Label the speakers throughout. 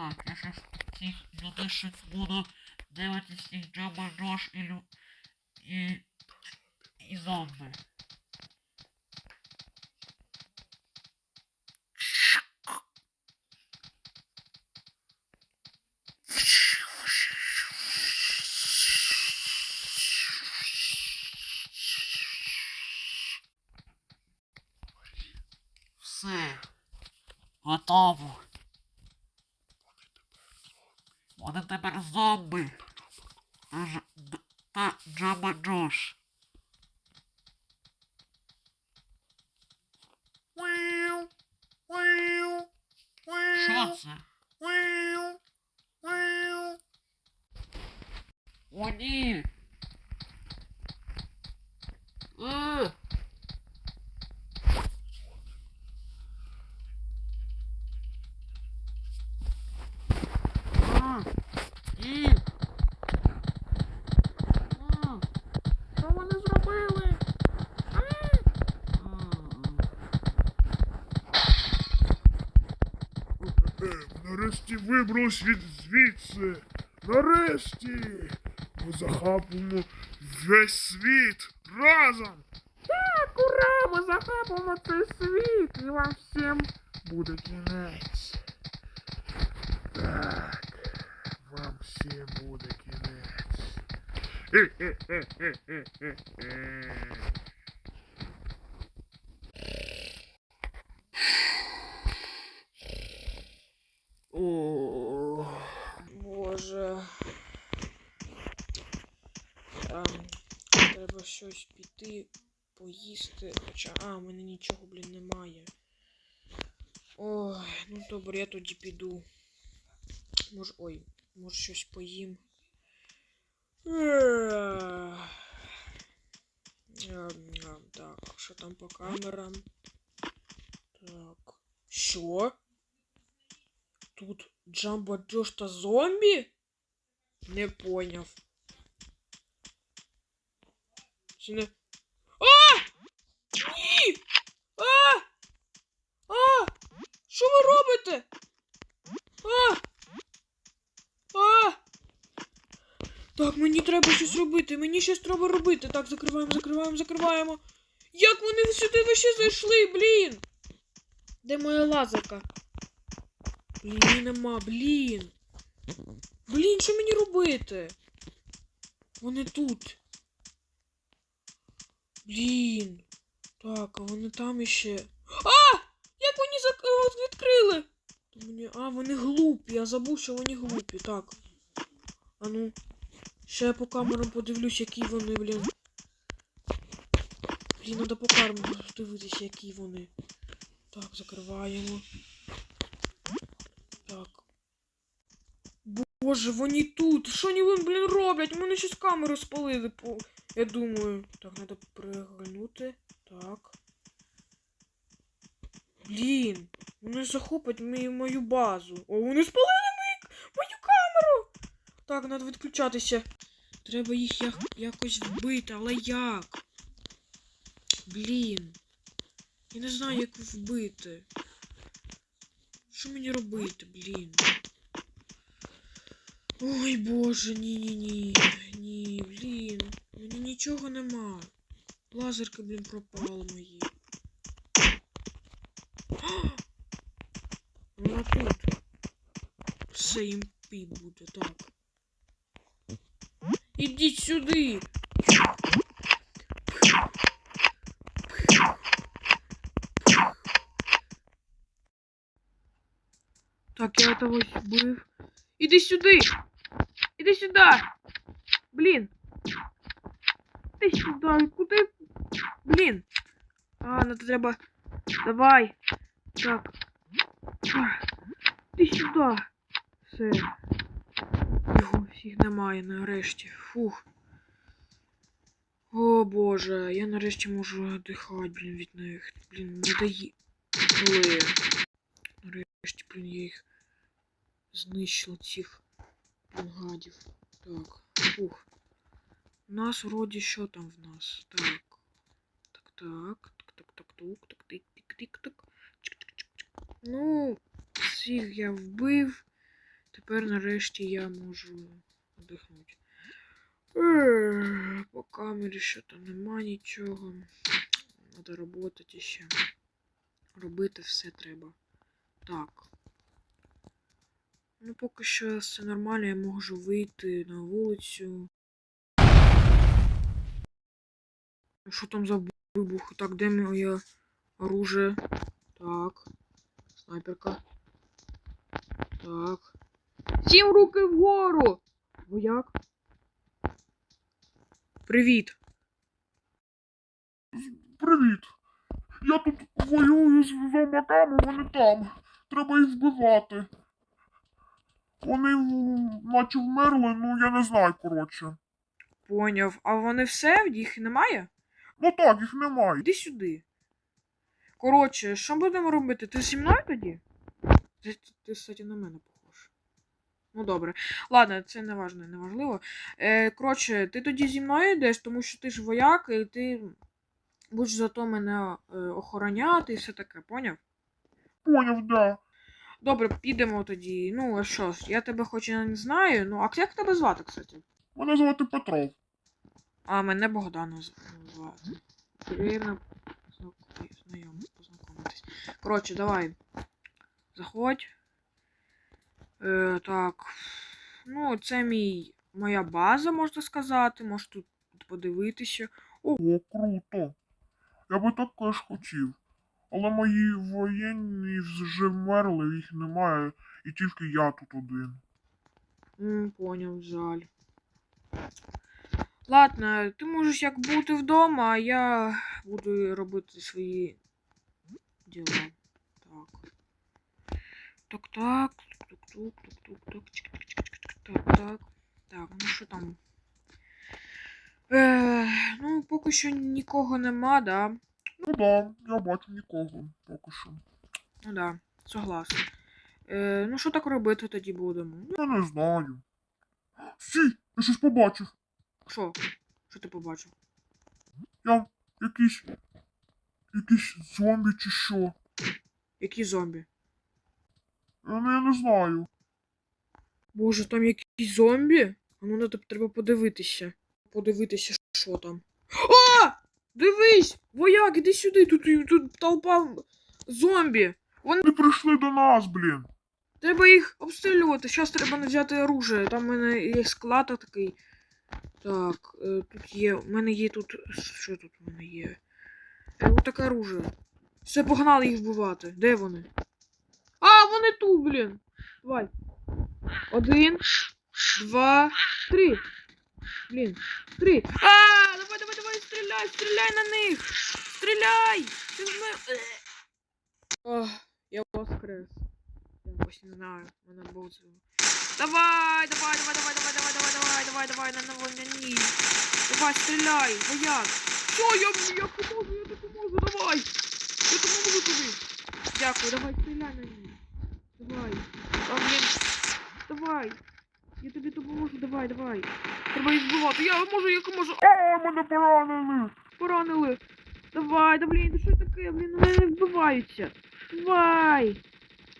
Speaker 1: Так, я щас цих людей щось буду дивитись їх Джаба Джош і Лю... і... і зомби. Все. Готово. Вони тепер зомби. Та Дж- Д- Та Джаба Джош. Що це? О, ні!
Speaker 2: Нарешті вибрався від звідси. Нарешті. Ми захапимо весь світ разом. Так, ура! Ми захапимо цей світ і вам всім буде кінець. Так, вам всім буде кінець. Хе-хе-хе-хе-хе-хе.
Speaker 3: О, Боже. Ем, треба щось піти, поїсти. Хоча, а, в мене нічого, блін, немає. Ой, ну добре, я тоді піду. Може, ой, може щось поїм. Ем, ем, Так, що там по камерам? Так. Що? Тут Джамбо Джош та зомбі? Не поняв. Чи. А! Ні! А! А! Що ви робите? А! А! Так, мені треба щось робити. Мені щось треба робити. Так, закриваємо, закриваємо, закриваємо. Як вони сюди ще зайшли, блін? Де моя лазерка? Її нема, блін. Блін, що мені робити? Вони тут. Блін. Так, а вони там іще. А! Як вони зак... е, відкрили? А, вони глупі, я забув, що вони глупі. Так. А ну. Ще я по камерам подивлюсь, які вони, блін. Блін, треба по камерам подивитися, які вони. Так, закриваємо. Так. Боже, вони тут. Що вони, блін, роблять? Мене щось камеру спалили, по... я думаю. Так, треба переглянути. Так. Блін, вони захоплять мою, мою базу. О, вони спалили мою, мою камеру. Так, треба відключатися. Треба їх як, якось вбити, але як? Блін. Я не знаю, як вбити. Що мені робити, блін? Ой, боже, ні-ні-ні. Ні, блін. У мене нічого нема. Лазерки, блін, пропали мої. Вона тут. Все їм пі буде, так. Ідіть сюди. Так, я этого вбив. Іди сюди! Іди сюди! Блін! Іди сюди, куди? Блін! А, ну то треба. Давай! Так. Іди сюди! Все. Його всіх немає нарешті. Фух. О боже, я нарешті можу дихати, блін, від них. Блін, не дає. Нарешті, блін, я їх знищила цих гадів. Так, фух. У нас вроді що там в нас? Так. Так, так. Так, так, так, тук, так, тик, тик, тик, так. Ну, всіх я вбив. тепер нарешті я можу вдихнути. По камері що там нема нічого. Треба роботи ще. Робити все треба. Так. Ну, поки що все нормально, я можу вийти на вулицю. Що там за вибух? Так, де моє оружие? Так. Снайперка. Так. Сім руки вгору! Вояк. Привіт.
Speaker 2: Привіт. Я тут воюю з зомбаками, вони там. Треба їх вбивати. Вони наче вмерли, ну я не знаю, коротше.
Speaker 3: Поняв. А вони все? Їх немає?
Speaker 2: Ну так, їх немає.
Speaker 3: Іди сюди. Коротше, що будемо робити? Ти зі мною тоді? Ти, ти, кстати, на мене похож. Ну добре. Ладно, це не важно, не важливо. Е, коротше, ти тоді зі мною йдеш, тому що ти ж вояк, і ти будеш зато мене е, охороняти і все таке, поняв?
Speaker 2: Поняв, да.
Speaker 3: Добре, підемо тоді. Ну, а що ж, я тебе хоч і не знаю. Ну, а як тебе звати, кстати?
Speaker 2: Мене звати Петров.
Speaker 3: А мене Богдана звати. Приємно знак- знайом познайомитись. Коротше, давай. Заходь. Е, так. Ну, це мій моя база, можна сказати. Можеш тут подивитися.
Speaker 2: О, круто. Я би також хотів. Але мої воєнні вже вмерли, їх немає, і тільки я тут один.
Speaker 3: М, поняв, жаль. Ладно, ти можеш як бути вдома, а я буду робити свої діла. Так. Так, так. Тук, тук, тук, тук, тук, чик, чик, чик, чик, чик, так, так. Так, ну що там? Е, ну, поки що нікого нема, да.
Speaker 2: Ну да, я бачу нікого поки що.
Speaker 3: Ну да, согласен. Е, ну, що так робити тоді будемо?
Speaker 2: Я не знаю. Стій, я щось побачив.
Speaker 3: Що? Що ти побачив?
Speaker 2: Я якийсь. якийсь зомбі чи що.
Speaker 3: Які зомбі?
Speaker 2: Я не, я не знаю.
Speaker 3: Боже, там якісь зомбі? А ну треба подивитися. Подивитися, що там. О! Дивись! Вояк, іди сюди, тут, тут толпа зомбі.
Speaker 2: Вони прийшли до нас, блін.
Speaker 3: Треба їх обстрілювати. Зараз треба взяти оружие. Там в мене є склад такий. Так, е, тут є. У мене є тут. Що тут у мене є? Е, ось таке оружие. Все, погнали їх вбивати. Де вони? А, вони тут, блін. Давай. Один, два, три. Блін. Три. А, давай, давай, давай, стріляй, стріляй на них. Стріляй! Ти ми... Ох, я воскрес. Я ось не знаю, мене звів. Давай, давай, давай, давай, давай, давай, давай, давай, давай, давай, на ново, на ні. Давай, стріляй, вояк. Що, я, я поможу, я допоможу, давай. Я допоможу тобі. Дякую, давай, стріляй на ній. Давай. Блін. Давай. Я тобі допоможу, давай, давай. Треба їх збивати. Я можу, як можу.
Speaker 2: О, мене поранили!
Speaker 3: Поранили. Давай, да блін, що таке? Блін, вони не вбиваються. Давай.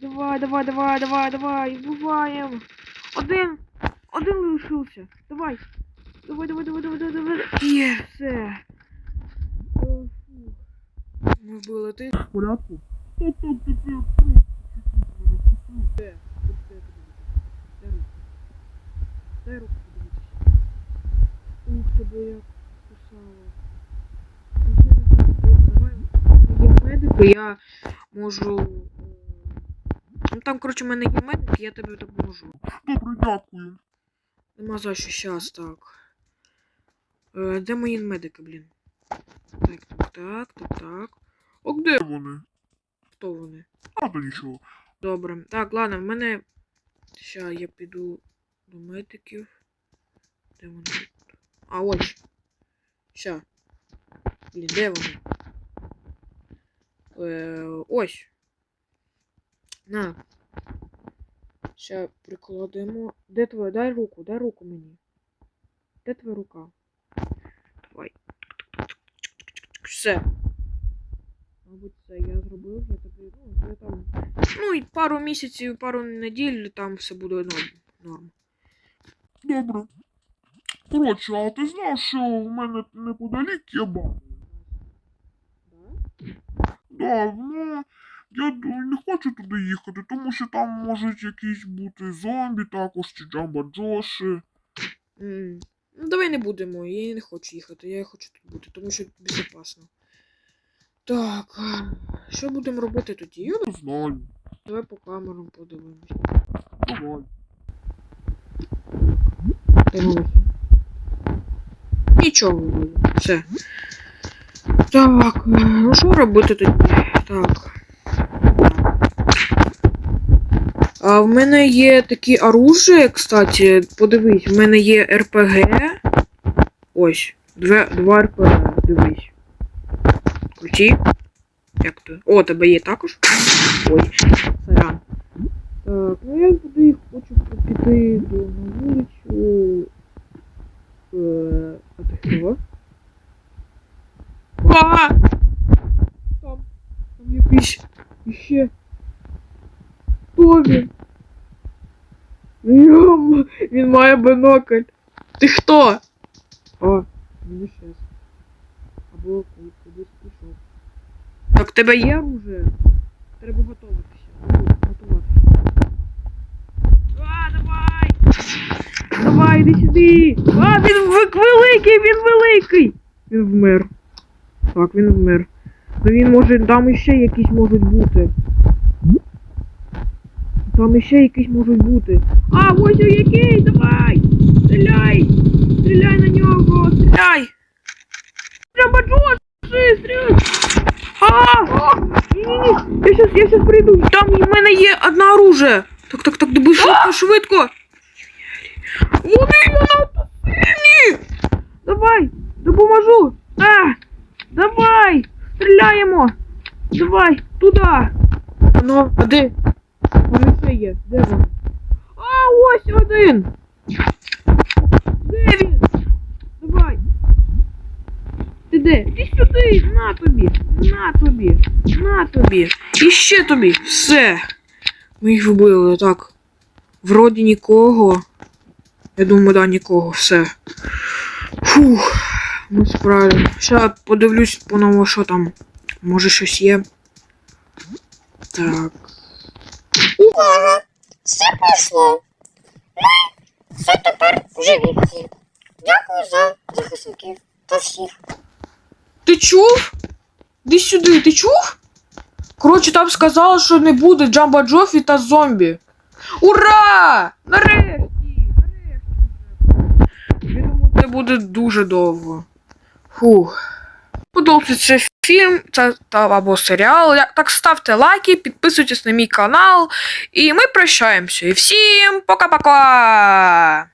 Speaker 3: Давай, давай, давай, давай, давай. Вбиваємо. Один. Один лишився. Давай. Давай, давай, давай, давай, давай, давай. Є, все. Ми вбили ти.
Speaker 2: Порядку? Так, так, так, так,
Speaker 3: Де? Дай руку подивитися. Ух ти, бо як кусала. Давай. Є медики, я можу. е, Ну там, коротше, в мене є медик, я тобі допоможу.
Speaker 2: Добре, дякую.
Speaker 3: Нема за що щас, так. Е, де мої медики, блін? Так, так, так, так, так. О, де
Speaker 2: Де вони?
Speaker 3: хто вони?
Speaker 2: А то нічого.
Speaker 3: Добре. Так, ладно, в мене. Ща я піду до медиків. Де вони? А, ось. Ща. Блін, де вони? Е, ось. На. Ща прикладемо. Де твоя? Дай руку, дай руку мені. Де твоя рука? Давай. Все. мабуть, це я зробив, я тобі, ну, я там. Ну, і пару місяців, пару неділь там все буде норм. норм.
Speaker 2: Добре. Коротше, а ти знав, що в мене неподалік є бар? Да, ну, я не хочу туди їхати, тому що там можуть якісь бути зомбі також, чи Джамба Джоші.
Speaker 3: Ну, давай не будемо, я не хочу їхати, я хочу тут бути, тому що безпечно. Так, що будемо робити тоді? Я
Speaker 2: Не знаю.
Speaker 3: Давай по камерам подивимось.
Speaker 2: Давай.
Speaker 3: Дивимося. Нічого вроде. Все. Так, е, ну що робити тоді? Так. А в мене є такі оружия, кстати, подивись, в мене є РПГ. Ось, две, два РПГ, дивись. Ключі. Як то? О, тебе є також? Ой, сорян. Так, ну я туди їх хочу піти до на вулицю. Е, а ти хто? А! Там, там якийсь іще. Хто він? Йом, він має бинокль. Ти хто? О, він щас. Або куди- кудись пішов. Так, в тебе є оружие? Треба готуватися. Готуватися. А, давай! Давай, іди сюди! А, він великий, він великий! Він вмер. Так, він вмер. Ну він може, там іще якісь можуть бути. Там іще якісь можуть бути. А, ось який! Давай! Стріляй! Стріляй на нього! Стріляй! Треба Джоші! Стріляй! А! Ні-ні-ні! Я щас, я щас прийду. Там в мене є одне оружие. Так, так, так, диби швидко, швидко. Вони надто сильні! Давай, допоможу. А, давай, стріляємо. Давай, туди. Ну, а де? Вони ще є. Де вони? А, ось один. Де він? Давай. Ти де? Ти сюди, на тобі, на тобі, на тобі. І ще тобі. Все. Ми їх вбили, так. Вроді нікого. Я думаю, да, нікого, все. Фух, ми справді. Ще подивлюсь по-новому, що там. Може щось є. Так.
Speaker 4: Увага! Все пройшло. Ми все тепер живі всі. Дякую за захисників та всіх.
Speaker 3: Ти чув? Іди сюди, ти чув? Коротше, там сказали, що не буде Джамба Джофі та зомбі. Ура! Нарешті! Нарешті! Це буде дуже довго. Фух. Подобається цей фільм та, та або серіал. Так ставте лайки, підписуйтесь на мій канал. І ми прощаємося. І всім пока-пока!